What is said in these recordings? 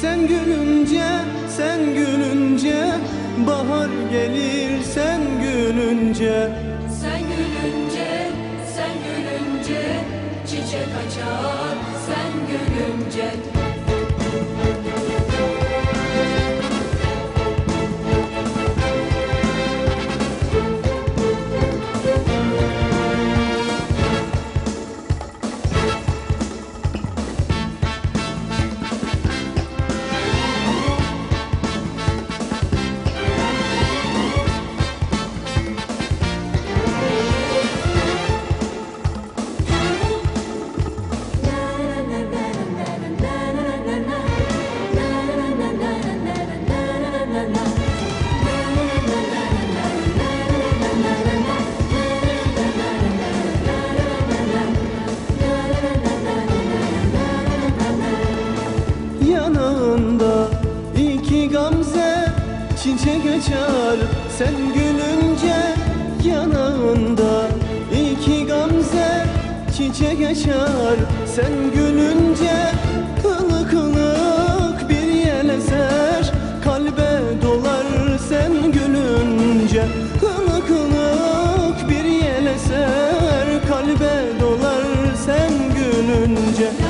Sen gülünce, sen gülünce Bahar gelir sen gülünce Yanağında iki gamze çiçek açar Sen gülünce yanağında iki gamze çiçek açar Sen gülünce ılık ılık bir yel eser Kalbe dolar sen gülünce ılık ılık bir yel eser Kalbe dolar sen gülünce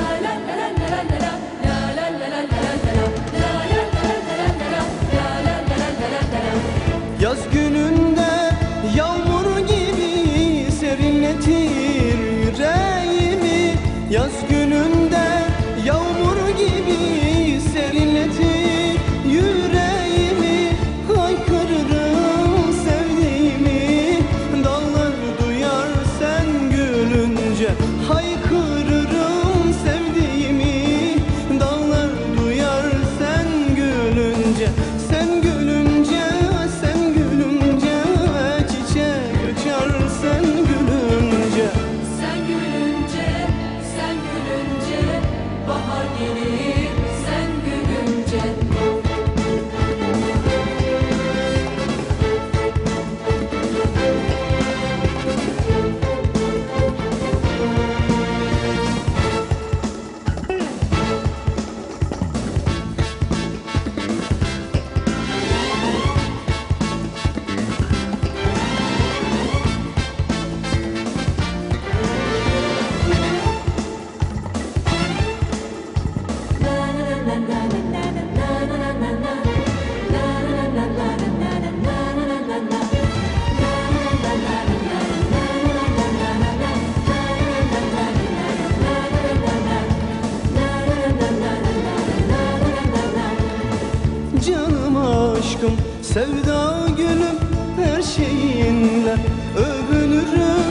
aşkım, sevda gülüm her şeyinle övünürüm.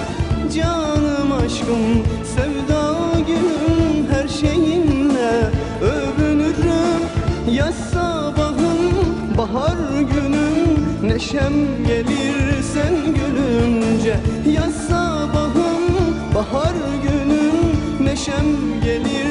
Canım aşkım, sevda gülüm her şeyinle övünürüm. Yaz sabahım, bahar günüm neşem gelir sen gülünce. Yaz sabahım, bahar günüm neşem gelir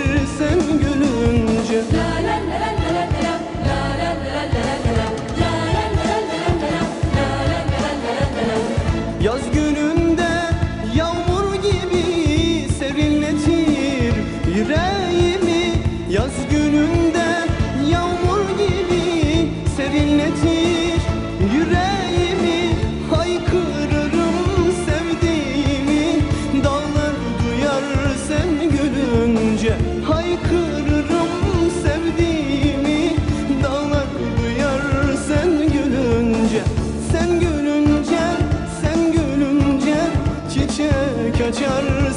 Yaz gününde yağmur gibi serinletir yüreğimi. Haykırırım sevdiğimi. Dağlar duyar sen gülünce. Haykırırım sevdiğimi. Dağlar duyar sen gülünce. Sen gülünce, sen gülünce Çiçek açar